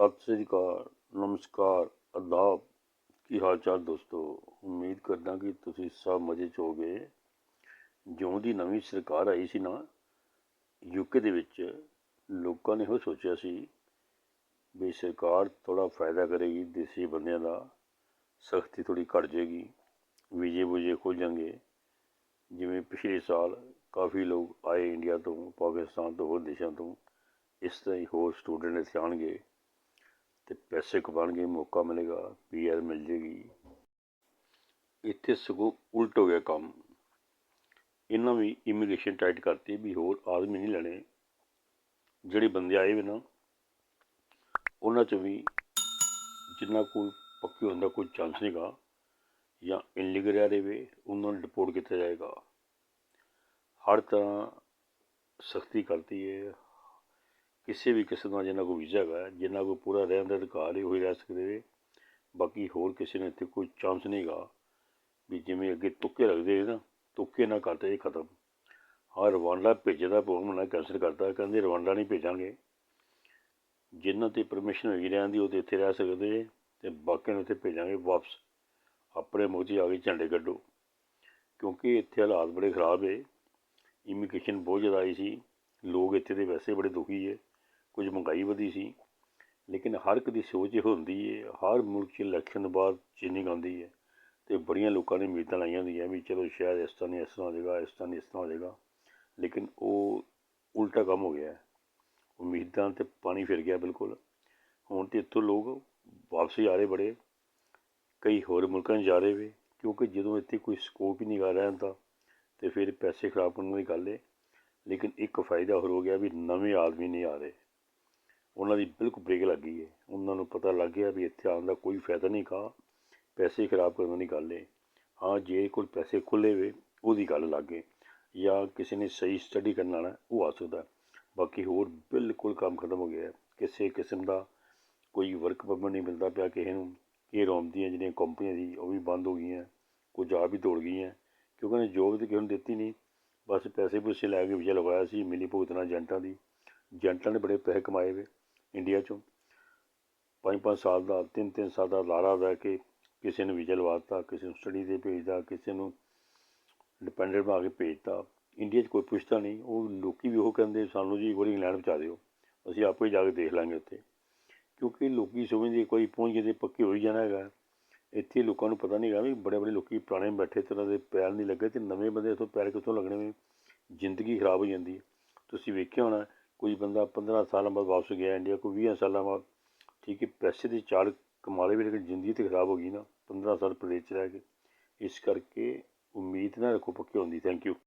ਸਤਿ ਸ੍ਰੀ ਅਕਾਲ, ਨਮਸਕਾਰ, ਅਦਾਬ। ਕੀ ਹਾਲ ਚਾਲ ਦੋਸਤੋ? ਉਮੀਦ ਕਰਦਾ ਕਿ ਤੁਸੀਂ ਸਭ ਮਜ਼ੇ 'ਚ ਹੋਗੇ ਜਿਉਂ ਦੀ ਨਵੀਂ ਸਰਕਾਰ ਆਈ ਸੀ ਨਾ ਯੂਕੇ ਦੇ ਵਿੱਚ ਲੋਕਾਂ ਨੇ ਉਹ ਸੋਚਿਆ ਸੀ ਵੀ ਸਰਕਾਰ ਥੋੜਾ ਫਾਇਦਾ ਕਰੇਗੀ, ਦੇਸੀ ਬੰਦਿਆਂ ਦਾ ਸਖਤੀ ਥੋੜੀ ਘਟ ਜਾਏਗੀ, ਵੀਜ਼ੇ ਵੂਜੇ ਖੁੱਲ ਜਾਣਗੇ। ਜਿਵੇਂ ਪਿਛਲੇ ਸਾਲ ਕਾਫੀ ਲੋਕ ਆਏ ਇੰਡੀਆ ਤੋਂ, ਪਾਕਿਸਤਾਨ ਤੋਂ, ਹੋਰ ਦੇਸ਼ਾਂ ਤੋਂ, ਇਸ ਤਰ੍ਹਾਂ ਹੀ ਹੋਰ ਸਟੂਡੈਂਟ ਇੱਥੇ ਆਉਣਗੇ। ਤੇ ਪੈਸੇ ਕਮਾਉਣਗੇ ਮੌਕਾ ਮਿਲੇਗਾ ਪੀਆਰ ਮਿਲ ਜੇਗੀ ਇੱਥੇ ਸਗੋਂ ਉਲਟ ਹੋ ਗਿਆ ਕੰਮ। ਇਹਨਾਂ ਵੀ ਇਮੀਗ੍ਰੇਸ਼ਨ ਟਾਈਟ ਕਰਤੀ ਵੀ ਹੋਰ ਆਦਮੀ ਨਹੀਂ ਲੈਣੇ। ਜਿਹੜੇ ਬੰਦੇ ਆਏ ਵੀ ਨਾ, ਉਹਨਾਂ 'ਚ ਵੀ ਜਿੰਨਾ ਕੋਲ ਪੱਕੇ ਹੋਣ ਦਾ ਕੋਈ ਚਾਂਸ ਨਹੀਂਗਾ ਜਾਂ ਇਨਲੀਗਲ ਰਹਿ ਰਹੇ ਵੇ, ਉਹਨਾਂ ਨੂੰ ਡਿਪੋਰਟ ਕੀਤਾ ਜਾਏਗਾ। ਹਰ ਤਰ੍ਹਾਂ ਸਖਤੀ ਕਰਤੀ ਹੈ ਕਿਸੇ ਵੀ ਕਿਸਮ ਦਾ ਜਿੰਨਾ ਕੋਈ ਵੀਜ਼ਾ ਹੈਗਾ ਜਿੰਨਾ ਕੋਈ ਪੂਰਾ ਰਹਿਣ ਦਾ ਅਧਿਕਾਰ ਹੈ ਉਹੀ ਰਹਿ ਸਕਦੇ ਨੇ। ਬਾਕੀ ਹੋਰ ਕਿਸੇ ਨੇ ਇੱਥੇ ਕੋਈ ਚਾਂਸ ਨਹੀਂਗਾ ਵੀ ਜਿਵੇਂ ਅੱਗੇ ਤੁੱਕੇ ਲੱਗਦੇ ਨਾ, ਤੁੱਕੇ ਨਾ ਕਰਦੇ ਇਹ ਖਤਮ। ਹਾਂ ਰਵਾਂਡਾ ਭੇਜਦਾ ਪ੍ਰੋਗਰਾਮ ਨਾ ਕੈਂਸਲ ਕਰਤਾ, ਕਹਿੰਦੇ ਰਵਾਂਡਾ ਨਹੀਂ ਭੇਜਾਂਗੇ। ਜਿਨ੍ਹਾਂ ਤੇ ਪਰਮਿਸ਼ਨ ਹੋਈ ਰਹਿਣ ਦੀ, ਉਹ ਤੇ ਇੱਥੇ ਰਹਿ ਸਕਦੇ ਤੇ ਬਾਕੀਆਂ ਨੂੰ ਇੱਥੇ ਭੇਜਾਂਗੇ ਵਾਪਸ। ਆਪਣੇ ਮੋਦੀ ਆ ਕੇ ਝੰਡੇ ਕੱਢੋ। ਕਿਉਂਕਿ ਇੱਥੇ ਹਾਲਾਤ ਬੜੇ ਖਰਾਬ ਏ ਇਮੀਗ੍ਰੇਸ਼ਨ ਬਹੁਤ ਜ਼ਿਆਦਾ ਆਈ ਸੀ। ਲੋਕ ਇੱਥੇ ਦੇ ਵੈਸੇ ਬੜੇ ਦੁਖੀ ਹੈ ਕੁਝ ਮਹਿੰਗਾਈ ਵਧੀ ਸੀ, ਲੇਕਿਨ ਹਰ ਇੱਕ ਦੀ ਸੋਚ ਇਹ ਹੁੰਦੀ ਹੈ ਹਰ ਮੁਲਕ 'ਚ ਇਲੈਕਸ਼ਨ ਤੋਂ ਬਾਅਦ ਚੇਂਜਿੰਗ ਆਉਂਦੀ ਹੈ ਅਤੇ ਬੜੀਆਂ ਲੋਕਾਂ ਨੇ ਉਮੀਦਾਂ ਲਾਈਆਂ ਹੁੰਦੀਆਂ ਵੀ ਚਲੋ ਸ਼ਾਇਦ ਇਸ ਤਰ੍ਹਾਂ ਨਹੀਂ ਇਸ ਤਰ੍ਹਾਂ ਹੋ ਜਾਏਗਾ ਇਸ ਤਰ੍ਹਾਂ ਨਹੀਂ ਇਸ ਤਰ੍ਹਾਂ ਹੋ ਜਾਏਗਾ ਲੇਕਿਨ ਉਹ ਉਲਟਾ ਕੰਮ ਹੋ ਗਿਆ। ਉਮੀਦਾਂ ਤੇ ਪਾਣੀ ਫਿਰ ਗਿਆ ਬਿਲਕੁਲ। ਹੁਣ ਤੇ ਇੱਥੋਂ ਲੋਕ ਵਾਪਸੀ ਆ ਰਹੇ ਬੜੇ, ਕਈ ਹੋਰ ਮੁਲਕਾਂ 'ਚ ਜਾ ਰਹੇ ਵੇ, ਕਿਉਂਕਿ ਜਦੋਂ ਇੱਥੇ ਕੋਈ ਸਕੋਪ ਹੀ ਨਹੀਂ ਗਾ ਰਹਿਣ ਦਾ ਤੇ ਫਿਰ ਪੈਸੇ ਖਰਾਬ ਕਰਨ ਦੀ ਗੱਲ ਹੈ ਲੇਕਿਨ ਇੱਕ ਫਾਇਦਾ ਹੋਰ ਹੋ ਗਿਆ ਵੀ ਨਵੇਂ ਆਦਮੀ ਨਹੀਂ ਆ ਰਹੇ। ਉਹਨਾਂ ਦੀ ਬਿਲਕੁਲ ਬ੍ਰੇਕ ਲੱਗ ਗਈ ਹੈ। ਉਹਨਾਂ ਨੂੰ ਪਤਾ ਲੱਗ ਗਿਆ ਵੀ ਇੱਥੇ ਆਉਣ ਦਾ ਕੋਈ ਫਾਇਦਾ ਨਹੀਂ ਕਾ ਪੈਸੇ ਖਰਾਬ ਕਰਨ ਦੀ ਗੱਲ ਹੈ ਹਾਂ, ਜੇ ਕੋਲ ਪੈਸੇ ਖੁੱਲੇ ਵੇ, ਉਹਦੀ ਗੱਲ ਲੱਗੇ ਜਾਂ ਕਿਸੇ ਨੇ ਸਹੀ ਸਟੱਡੀ ਕਰਨ ਵਾਲਾ ਉਹ ਆ ਸਕਦਾ। ਬਾਕੀ ਹੋਰ ਬਿਲਕੁਲ ਕੰਮ ਖਤਮ ਹੋ ਗਿਆ ਕਿਸੇ ਕਿਸਮ ਦਾ ਕੋਈ ਵਰਕ ਪਰਮਿਟ ਨਹੀਂ ਮਿਲਦਾ ਪਿਆ ਕਿਸੇ ਨੂੰ। ਇਹ ਰੋਮ ਦੀਆਂ ਜਿਹੜੀਆਂ ਕੰਪਨੀਆਂ ਸੀ, ਉਹ ਵੀ ਬੰਦ ਹੋ ਗਈਆਂ। ਕੁਝ ਆ ਵੀ ਦੌੜ ਗਈਆਂ। ਕਿਉਂਕਿ ਉਹਨੇ ਜੋਬ ਤੇ ਕਿਸੇ ਨੂੰ ਦਿੱਤੀ ਨਹੀਂ। ਬਸ ਪੈਸੇ ਪੂਸੇ ਲੈ ਕੇ ਵੀਜ਼ਾ ਲਗਾਇਆ ਸੀ, ਮਿਲੀ ਭੁਗਤਣਾ ਏਜੰਟਾਂ ਦੀ। ਏਜੰਟਾਂ ਨੇ ਬੜੇ ਪੈਸੇ ਕਮਾਏ ਵੇ। ਇੰਡੀਆ 'ਚੋਂ। ਪੰਜ ਪੰਜ ਸਾਲ ਦਾ ਤਿੰਨ ਤਿੰਨ ਸਾਲ ਦਾ ਲਾਰਾ ਰਹਿ ਕੇ ਕਿਸੇ ਨੂੰ ਵੀਜ਼ਾ ਲਵਾਤਾ, ਕਿਸੇ ਨੂੰ ਸਟੱਡੀ ਤੇ ਭੇਜਦਾ ਕਿਸੇ ਨੂੰ ਡਿਪੈਂਡੈਂਟ ਬਣਾ ਕੇ ਭੇਜਤਾ। ਇੰਡੀਆ 'ਚ ਕੋਈ ਪੁੱਛਦਾ ਨਹੀਂ। ਉਹ ਲੋਕੀ ਵੀ ਉਹ ਕਹਿੰਦੇ, ਸਾਨੂੰ ਜੀ ਕੋਈ ਇੰਗਲੈਂਡ ਪਹੁੰਚਾ ਦਿਓ। ਅਸੀਂ ਆਪੇ ਜਾ ਕੇ ਦੇਖ ਲਾਂਗੇ ਉੱਥੇ। ਕਿਉਂਕਿ ਲੋਕੀ ਸਮਝਦੇ, ਕੋਈ ਪਹੁੰਚ ਗਏ ਤੇ ਪੱਕੇ ਹੋ ਹੀ ਜਾਣਾ ਹੈਗਾ। ਇੱਥੇ ਲੋਕਾਂ ਨੂੰ ਪਤਾ ਨਹੀਂ ਹੈਗਾ ਵੀ ਬੜੇ ਬੜੇ ਲੋਕੀ ਪੁਰਾਣੇ ਬੈਠੇ ਤਰ੍ਹਾਂ ਦੇ ਪੈਰ ਨਹੀਂ ਲੱਗੇ ਤੇ ਨਵੇਂ ਬੰਦੇ ਇੱਥੋਂ ਪੈਰ ਕਿੱਥੋਂ ਲੱਗਣੇ ਵੇ ਜ਼ਿੰਦਗੀ ਖਰਾਬ ਹੋ ਜਾਂਦੀ ਹੈ। ਤੁਸੀਂ ਵੇਖਿਆ ਹੋਣਾ ਕੋਈ ਬੰਦਾ 15 ਸਾਲਾਂ ਬਾਅਦ ਵਾਪਸ ਗਿਆ ਇੰਡੀਆ, ਕੋਈ 20 ਸਾਲਾਂ ਬਾਅਦ, ਠੀਕ ਹੈ, ਪੈਸੇ ਦੀ ਚਾਲ ਕਮਾ ਲਏ ਵੀ, ਲੇਕਿਨ ਜ਼ਿੰਦਗੀ ਤੇ ਖਰਾਬ ਹੋ ਗਈ ਨਾ 15 ਸਾਲ ਪ੍ਰਦੇਸ਼ 'ਚ ਰਹਿ ਕੇ। ਇਸ ਕਰਕੇ ਉਮੀਦ ਨਾ ਰੱਖੋ ਪੱਕੇ ਹੋਣ ਥੈਂਕ ਯੂ